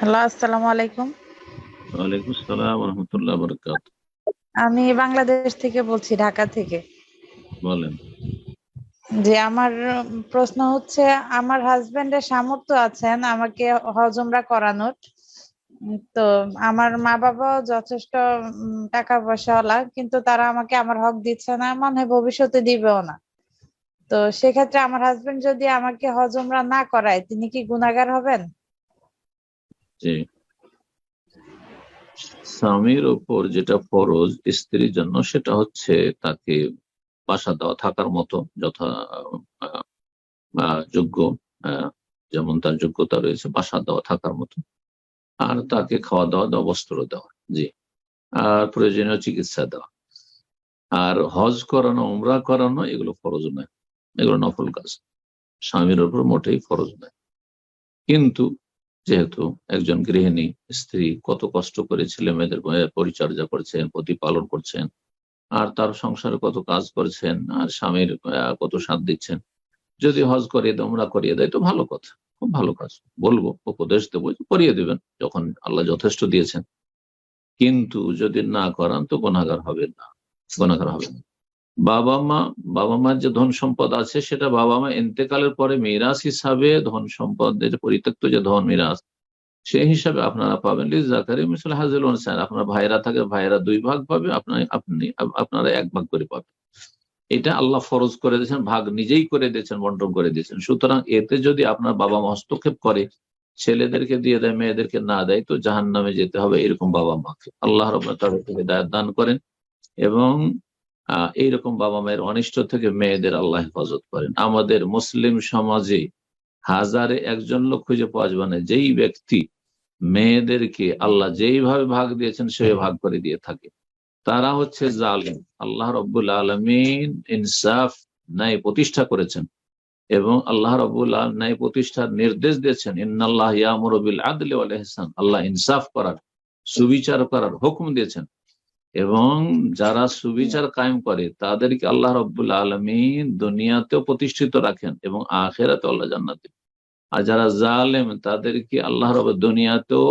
Hello আসসালামু আলাইকুম। ওয়ালাইকুম আসসালাম রহমতুল্লাহ বরকাত আমি বাংলাদেশ থেকে বলছি ঢাকা থেকে। বলেন। যে আমার প্রশ্ন হচ্ছে আমার হাজবেন্ডের সামর্থ্য আছেন আমাকে হজমরা করানোর। তো আমার মা বাবাও যথেষ্ট টাকা পয়সাওয়ালা কিন্তু তারা আমাকে আমার হক দিচ্ছে না মনে হয় ভবিষ্যতে দিবেও না। তো সেক্ষেত্রে আমার হাজবেন্ড যদি আমাকে হজমরা না করায় তিনি কি গুনাহগার হবেন? যে স্বামীর ওপর যেটা ফরজ স্ত্রীর জন্য, সেটা হচ্ছে তাকে বাসা দেওয়া থাকার মতো যথা যোগ্য যেমন তার যোগ্যতা রয়েছে, বাসা দেওয়া থাকার মতো। আর তাকে খাওয়া দাওয়া দেওয়া, বস্ত্র দেওয়া, জি। আর প্রয়োজনীয় চিকিৎসা দেওয়া। আর হজ করানো, উমরা করানো, এগুলো ফরজ নয়। এগুলো নফল কাজ। স্বামীর ওপর মোটেই ফরজ নয়। কিন্তু যেহেতু একজন গৃহিণী, স্ত্রী কত কষ্ট করে ছেলে মেয়েদের পরিচর্যা করছেন, প্রতিপালন করছেন, আর তার সংসারে কত কাজ করছেন, আর স্বামীর কত সাথ দিচ্ছেন। যদি হজ করিয়ে দেয় উমরা করিয়ে দেয়, তো ভালো কথা, খুব ভালো কাজ। বলব, উপদেশ দেবো করিয়ে দিবেন, যখন আল্লাহ যথেষ্ট দিয়েছেন। কিন্তু যদি না করান, তো গুণাগার হবে না গুণাগার হবে না। বাবা মা, বাবা মার যে ধন সম্পদ আছে সেটা বাবা মা ইন্তেকালের পরে মিরাজ হিসাবে ধন সম্পদের পরিত্যক্ত যে ধন মিরাজ, সেই হিসাবে আপনারা পাবেন। আপনার ভাইরা থাকে, ভাইরা দুই ভাগ পাবে, আপনার, আপনি, আপনারা এক ভাগ করে পাবেন। এটা আল্লাহ ফরজ করে দিয়েছেন, ভাগ নিজেই করে দিয়েছেন, বন্টন করে দিয়েছেন। সুতরাং এতে যদি আপনার বাবা মা হস্তক্ষেপ করে, ছেলেদেরকে দিয়ে দেয়, মেয়েদেরকে না দেয়, তো জাহান নামে যেতে হবে এরকম বাবা মাকে। আল্লাহ রব তাদেরকে হৃদায়ত দান করেন এবং এইরকম বাবা মায়ের অনিষ্ট থেকে মেয়েদের আল্লাহ হেফাজত করেন। আমাদের মুসলিম সমাজে হাজারে একজন লোক খুঁজে পাওয়া যাবে না। যেই ব্যক্তি মেয়েদেরকে আল্লাহ যেইভাবে ভাগ দিয়েছেন সেই ভাগ করে দিয়ে থাকে। তারা হচ্ছে জালিম। আল্লাহ রব্বুল আলমিন ইনসাফ, ন্যায় প্রতিষ্ঠা করেছেন এবং আল্লাহ আলম ন্যায় প্রতিষ্ঠার নির্দেশ দিয়েছেন, ইন্নাল্লাহ ইয়ামুরবিল আদলে আল্লাহ ইনসাফ করার, সুবিচার করার হুকুম দিয়েছেন। এবং যারা সুবিচার কায়েম করে তাদেরকে আল্লাহ রব্বুল আলমিন দুনিয়াতেও প্রতিষ্ঠিত রাখেন এবং আখেরাতে আল্লাহ জান্নাতে। আর যারা জালেম তাদেরকে আল্লাহ রব দুনিয়াতেও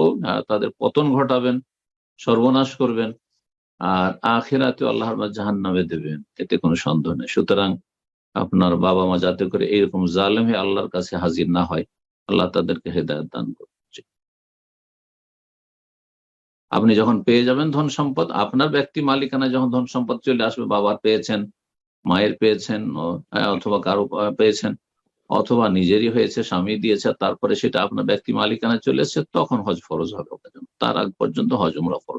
তাদের পতন ঘটাবেন সর্বনাশ করবেন আর আখেরাতেও আল্লাহর জাহান নামে দেবেন। এতে কোনো সন্দেহ নেই। সুতরাং আপনার বাবা মা যাতে করে এইরকম জালেম হয়ে আল্লাহর কাছে হাজির না হয় আল্লাহ তাদেরকে হেদায়ত দান করছে আপনি যখন পেয়ে যাবেন ধন সম্পদ আপনার ব্যক্তি মালিকানা যখন ধন সম্পদ চলে আসবে বাবার পেয়েছেন মায়ের পেয়েছেন আহ, অথবা কারও পেয়েছেন অথবা নিজেরই হয়েছে স্বামী দিয়েছে তারপরে সেটা আপনার ব্যক্তি মালিকানা চলে এসছে তখন হজ ফরজ হবে তার আগ পর্যন্ত হজ উমরা ফরজ।